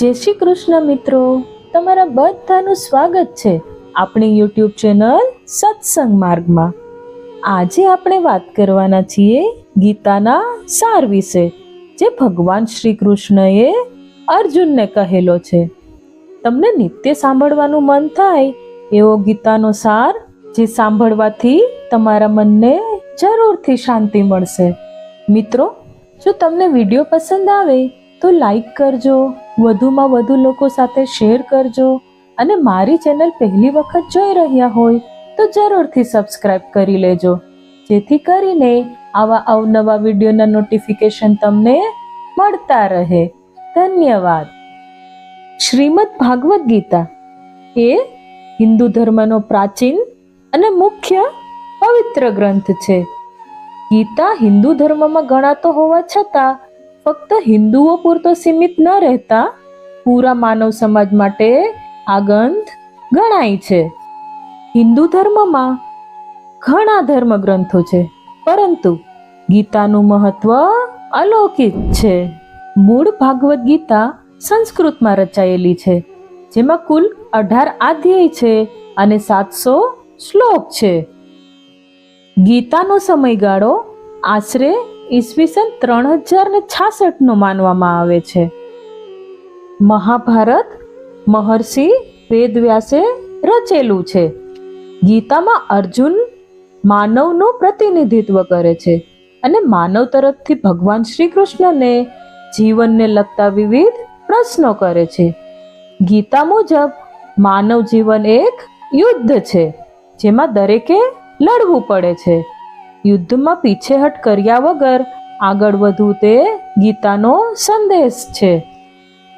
જય શ્રી કૃષ્ણ મિત્રો. તમારા બધાનું સ્વાગત છે આપણી યુટ્યુબ ચેનલ સત્સંગ માર્ગમાં. આજે આપણે વાત કરવાના છીએ ગીતાના સાર વિશે, જે ભગવાન શ્રી કૃષ્ણએ અર્જુનને કહેલો છે. તમને નિત્ય સાંભળવાનું મન થાય એવો ગીતાનો સાર, જે સાંભળવાથી તમારા મનને જરૂરથી શાંતિ મળશે. મિત્રો, જો તમને વીડિયો પસંદ આવે તો લાઈક કરજો વધુમાં વધુ લોકો સાથે શેર કરજો અને મારી ચેનલ પહેલી વખત જોઈ રહ્યા હોય તો જરૂરથી સબસ્ક્રાઇબ કરી લેજો. જેથી કરીને આવા અવનવા વિડીયોના નોટિફિકેશન તમને મળતા રહે. ધન્યવાદ. શ્રીમદ ભાગવત ગીતા એ હિન્દુ ધર્મનો પ્રાચીન અને મુખ્ય પવિત્ર ગ્રંથ છે. ગીતા હિન્દુ ધર્મમાં ગણાતો હોવા છતાં ફક્ત હિન્દુઓ પૂરતો સીમિત ન રહેતા, પૂરા માનવ સમાજ માટે આ ગંથ ગણાય છે. હિન્દુ ધર્મમાં ઘણા ધર્મ ગ્રંથો છે, પરંતુ ગીતાનું મહત્વ અલૌકિક છે. મૂળ ભાગવત ગીતા સંસ્કૃતમાં રચાયેલી છે, જેમાં કુલ અઢાર અધ્યાય છે અને સાતસો શ્લોક છે. ગીતાનો સમયગાળો આશરે ઈસવીસન ત્રણ હજાર ને છાસઠનો માનવામાં આવે છે. મહાભારત મહર્ષિ વેદવ્યાસે રચેલું છે. ગીતામાં અર્જુન માનવનું પ્રતિનિધિત્વ કરે છે અને માનવ તરફથી ભગવાન શ્રી કૃષ્ણને જીવનને લગતા વિવિધ પ્રશ્નો કરે છે. ગીતા મુજબ માનવ જીવન એક યુદ્ધ છે, જેમાં દરેકે લડવું પડે છે. યુદ્ધમાં પીછેહટ કર્યા વગર આગળ વધવું તે ગીતાનો સંદેશ છે.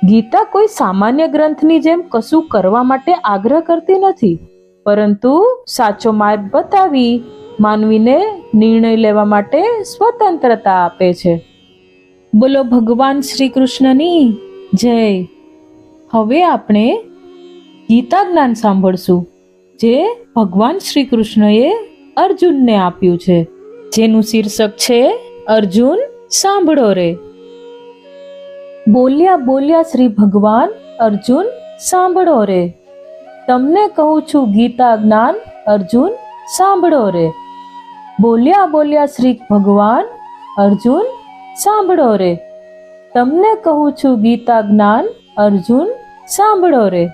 ગીતા કોઈ સામાન્ય ગ્રંથની જેમ કશું કરવા માટે આગ્રહ કરતી નથી, પરંતુ સાચો માર્ગ બતાવી માનવીને નિર્ણય લેવા માટે સ્વતંત્રતા આપે છે. બોલો ભગવાન શ્રી કૃષ્ણની જય. હવે આપણે ગીતા જ્ઞાન સાંભળશું, જે ભગવાન શ્રી કૃષ્ણએ અર્જુનને આપ્યું છે. જેનું શીર્ષક છે, અર્જુન, સાંભળો રે. બોલ્યા બોલ્યા શ્રી ભગવાન, અર્જુન, સાંભળો રે. તમને કહું છું ગીતા જ્ઞાન, અર્જુન, સાંભળો રે. બોલ્યા બોલ્યા શ્રી ભગવાન, અર્જુન, સાંભળો રે. તમને કહું છું ગીતા જ્ઞાન, અર્જુન, સાંભળો રે.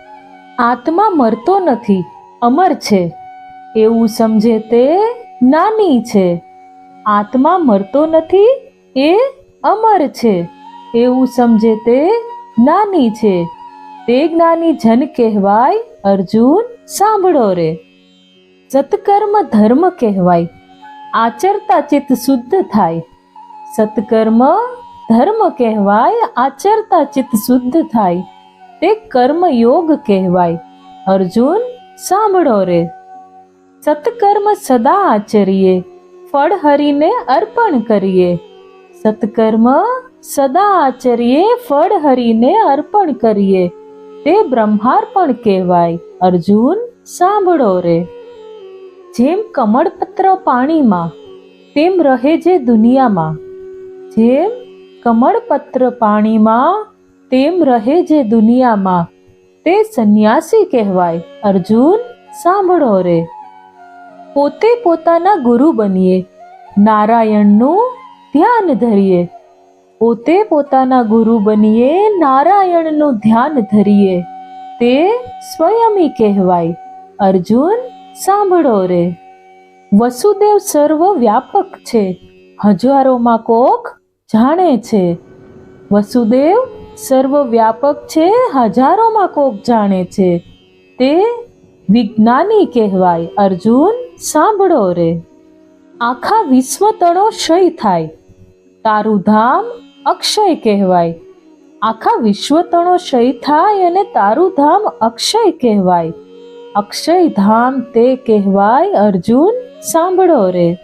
આત્મા મરતો નથી, અમર છે. એવું સમજે તે, નાની છે. આત્મા મરતો નથી એ અમર છે. એવું સમજે તે નાની છે. તે જ્ઞાની જન કહેવાય, અર્જુન, સાંભળો રે. સત્કર્મ ધર્મ કહેવાય, આચરતા ચિત્ત શુદ્ધ થાય. સત્કર્મ ધર્મ કહેવાય, આચરતા ચિત્ત શુદ્ધ થાય. તે કર્મ યોગ કહેવાય, અર્જુન, સાંભળો રે. સત્કર્મ સદા આચરીએ ફળ હરીને અર્પણ કરીએ. સત્કર્મ સદા આચરીએ ફળ હરીને અર્પણ કરીએ. તે બ્રહ્માર્પણ કહેવાય. અર્જુન, સાંભળો રે. જેમ કમળપત્ર પાણીમાં, તેમ રહે જે દુનિયામાં. જેમ કમળપત્ર પાણીમાં, તેમ રહે જે દુનિયામાં. તે સંન્યાસી કહેવાય. અર્જુન, સાંભળો રે. પોતે પોતાના ગુરુ બનીએ. નારાયણનું ધ્યાન ધરીએ. પોતે પોતાના ગુરુ બનીએ, નારાયણનું ધ્યાન ધરીએ. તે સ્વયમી કહેવાય. અર્જુન, સાંભળો રે. વસુદેવ સર્વ વ્યાપક છે. હજારોમાં કોક જાણે છે. વસુદેવ સર્વ વ્યાપક છે, હજારોમાં કોક જાણે છે. તે વિજ્ઞાની કહેવાય. અર્જુન સાંભળો રે આખા વિશ્વ તણો ક્ષય થાય. તારું ધામ અક્ષય કહેવાય. આખા વિશ્વ તણો ક્ષય થાય અને તારું ધામ અક્ષય કહેવાય. અક્ષય ધામ તે કહેવાય, અર્જુન, સાંભળો રે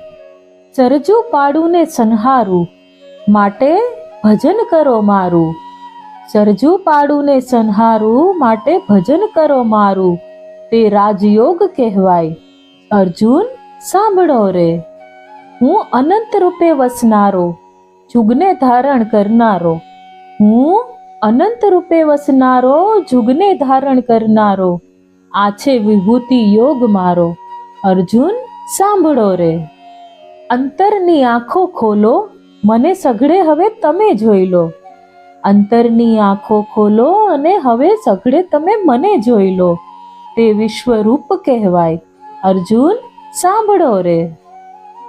ચરજુ પાડુને સંહારું, માટે ભજન કરો મારું. સરજુ પાડુને સંહારું, માટે ભજન કરો મારું. તે રાજયોગ કહેવાય. અર્જુન, સાંભળો રે. હું અનંત રૂપે વસનારો, જુગને ધારણ કરનારો. હું અનંત રૂપે વસનારો, જુગને ધારણ કરનારો. આ છે વિભૂતિ યોગ મારો. અર્જુન, સાંભળો રે. અંતરની આંખો ખોલો. મને સઘળે હવે તમે જોઈ લો. અંતરની આંખો ખોલો અને હવે સઘળે તમે મને જોઈ લો. તે વિશ્વરૂપ કહેવાય. અર્જુન, સાંભળો રે.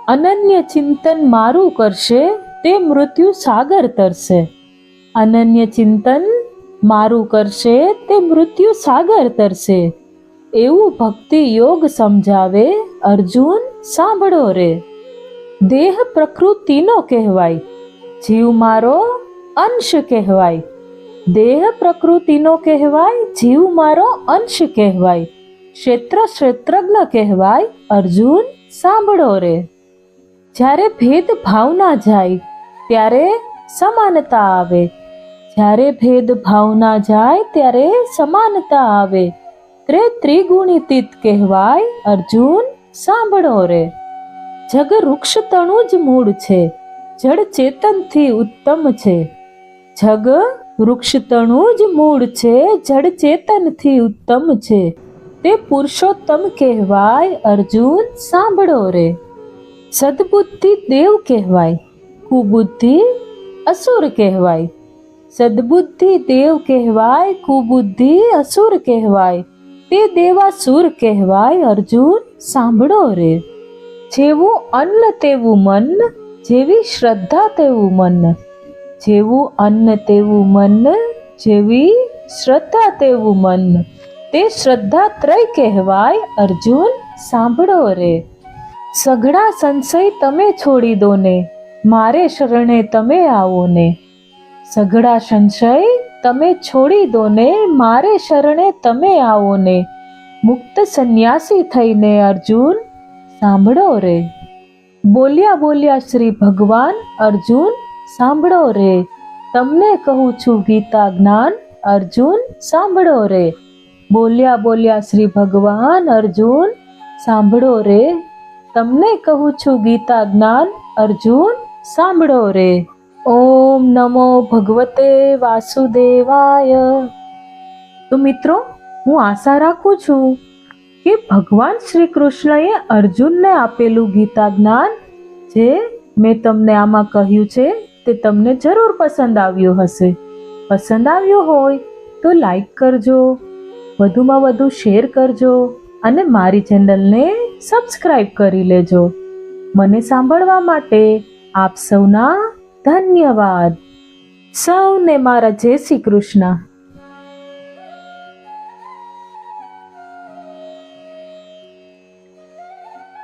અનન્ય ચિંતન મારું કરશે, તે મૃત્યુ સાગર તરશે. અનન્ય ચિંતન મારું કરશે, તે મૃત્યુ સાગર તરશે. એવું ભક્તિ યોગ સમજાવે, અર્જુન, સાંભળો રે. દેહ પ્રકૃતિનો કહેવાય, જીવ મારો અંશ કહેવાય. દેહ પ્રકૃતિનો કહેવાય, જીવ મારો અંશ કહેવાય. ક્ષેત્ર ક્ષેત્રજ્ઞ કહેવાય, અર્જુન, સાંભળો રે. જ્યારે ભેદ ભાવના જાય, ત્યારે સમાનતા આવે. જ્યારે ભેદ ભાવના જાય, ત્યારે સમાનતા આવે. ત્રે ત્રિગુણિતિત કહેવાય, અર્જુન, સાંભળો રે. જગ વૃક્ષ તણું જ મૂળ છે જડ ચેતનથી ઉત્તમ છે. જગ વૃક્ષ તણું જ મૂળ છે જડ ચેતનથી ઉત્તમ છે. તે પુરુષોત્તમ કહેવાય, અર્જુન સાંભળો રે. સદબુદ્ધિ દેવ કહેવાય, કુબુદ્ધિ અસુર કહેવાય. સદબુદ્ધિ દેવ કહેવાય, કુબુદ્ધિ અસુર કહેવાય. તે દેવાસુર કહેવાય, અર્જુન સાંભળો રે. જેવું અન્ન તેવું મન, જેવી શ્રદ્ધા તેવું મન. જેવું અન્ન તેવું મન, જેવી શ્રદ્ધા તેવું મન. તે શ્રદ્ધા ત્રય કહેવાય, અર્જુન, સાંભળો રે. સઘળા સંશય તમે છોડી દો ને, મારે શરણે તમે આવો ને. સઘળા સંશય તમે છોડી દો ને, મારે શરણે તમે આવો ને. મુક્ત સંન્યાસી થઈને અર્જુન, સાંભળો રે. બોલ્યા બોલ્યા શ્રી ભગવાન, અર્જુન, સાંભળો રે. તમને કહું છું ગીતા જ્ઞાન, અર્જુન, સાંભળો રે. બોલ્યા બોલ્યા શ્રી ભગવાન અર્જુન, સાંભળો રે. તમને કહું છું ગીતા જ્ઞાન, અર્જુન, સાંભળો રે. ઓમ નમો ભગવતે વાસુદેવાય. તો મિત્રો, હું આશા રાખું છું કે ભગવાન શ્રી કૃષ્ણએ અર્જુનને આપેલું ગીતા જ્ઞાન જે મેં તમને આમાં કહ્યું છે, તે તમને જરૂર પસંદ આવ્યું હશે. પસંદ આવ્યું હોય તો લાઈક કરજો વધુમાં વધુ શેર કરજો અને મારી ચેનલને સબસ્ક્રાઈબ કરી લેજો. મને સાંભળવા માટે આપ સૌના ધન્યવાદ. સૌને મારા જય શ્રી કૃષ્ણ.